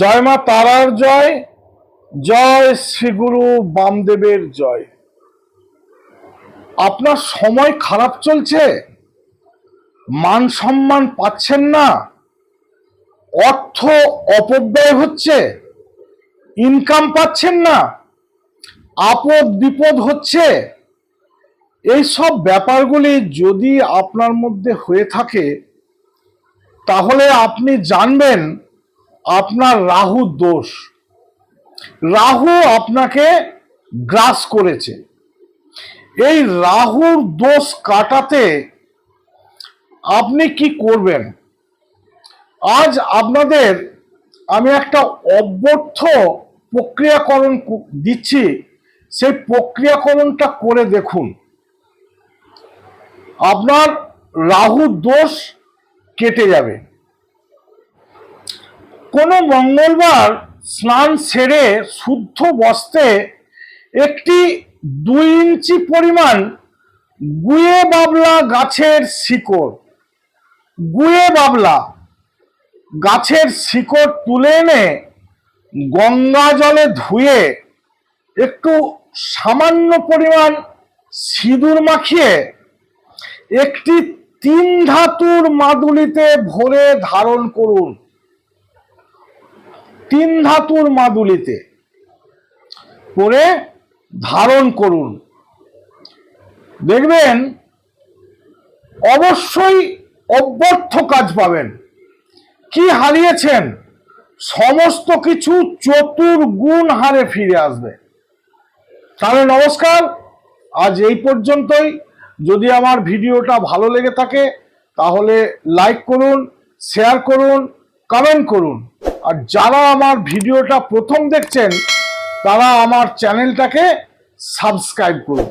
জয় মা তারার জয় জয় শ্রীগুরু বামদেবের জয়। আপনার সময় খারাপ চলছে, মান সম্মান পাচ্ছেন না, অর্থ অপব্যয় হচ্ছে ইনকাম পাচ্ছেন না, আপদ বিপদ হচ্ছে। এই সব ব্যাপারগুলি যদি আপনার মধ্যে হয়ে থাকে, তাহলে আপনি জানবেন আপনার রাহু দোষ। রাহু আপনাকে গ্রাস করেছে। এই রাহুর দোষ কাটাতে আপনি কি করবেন? আজ আপনাদের আমি একটা অব্যর্থ প্রক্রিয়াকরণ দিচ্ছি। সেই প্রক্রিয়াকরণটা করে দেখুন। আপনার রাহু দোষ কেটে যাবে। কোনো মঙ্গলবার স্নান সেরে শুদ্ধ বস্তে একটি দুই ইঞ্চি পরিমাণ গুয়ে বাবলা গাছের শিকড়, গুয়ে বাবলা গাছের শিকড় তুলে এনে গঙ্গা জলে ধুয়ে একটু সামান্য পরিমাণ সিঁদুর মাখিয়ে একটি তিন ধাতুর মাদুলিতে ভরে ধারণ করুন। তিন ধাতুর মাদুলিতে করে ধারণ করুন। দেখবেন, অবশ্যই অব্যর্থ কাজ পাবেন। কি হারিয়েছেন? সমস্ত কিছু চতুর্গুণ হারে ফিরে আসবে। তাহলে নমস্কার, আজ এই পর্যন্তই। যদি আমার ভিডিওটা ভালো লেগে থাকে, তাহলে লাইক করুন শেয়ার করুন কমেন্ট করুন। আর যারা আমার ভিডিওটা প্রথম দেখছেন তারা আমার চ্যানেলটাকে সাবস্ক্রাইব করুন।